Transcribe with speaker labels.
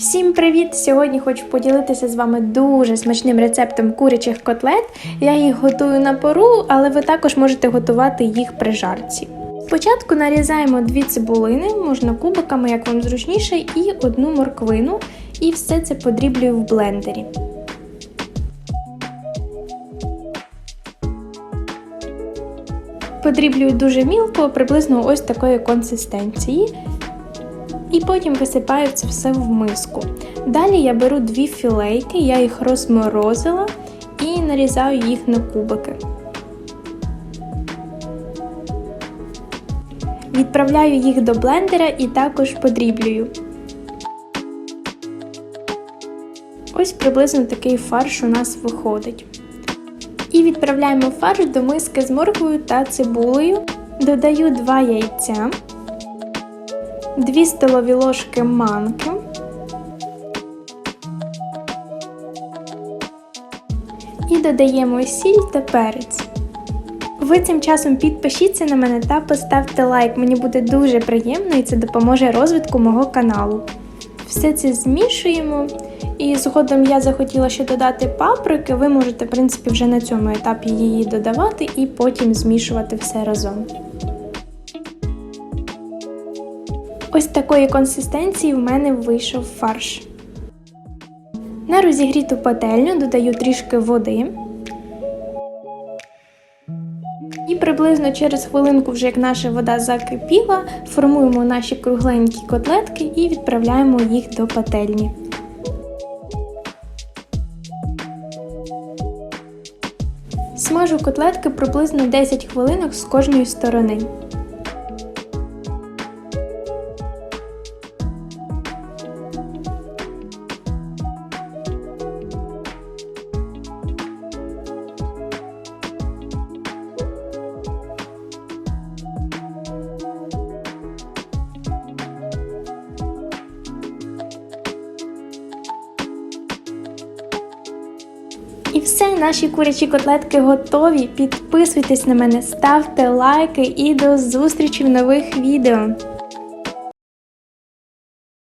Speaker 1: Всім привіт! Сьогодні хочу поділитися з вами дуже смачним рецептом курячих котлет. Я їх готую на пару, але ви також можете готувати їх при жарці. Спочатку нарізаємо дві цибулини, можна кубиками, як вам зручніше, і одну морквину, і все це подріблюю в блендері. Подріблюю дуже мілко, приблизно ось такої консистенції. І потім висипаю це все в миску. Далі я беру дві філейки, я їх розморозила і нарізаю їх на кубики. Відправляю їх до блендера і також подріблюю. Ось приблизно такий фарш у нас виходить. І відправляємо фарш до миски з морквою та цибулею. Додаю 2 яйця. 2 столові ложки манки, і додаємо сіль та перець. Ви цим часом підпишіться на мене та поставте лайк, мені буде дуже приємно і це допоможе розвитку мого каналу. Все це змішуємо, і згодом я захотіла ще додати паприки. Ви можете, в принципі, вже на цьому етапі її додавати і потім змішувати все разом. Ось такої консистенції в мене вийшов фарш. На розігріту пательню додаю трішки води. І приблизно через хвилинку, вже як наша вода закипіла, формуємо наші кругленькі котлетки і відправляємо їх до пательні. Смажу котлетки приблизно 10 хвилинок з кожної сторони. І все, наші курячі котлетки готові. Підписуйтесь на мене, ставте лайки і до зустрічі в нових відео.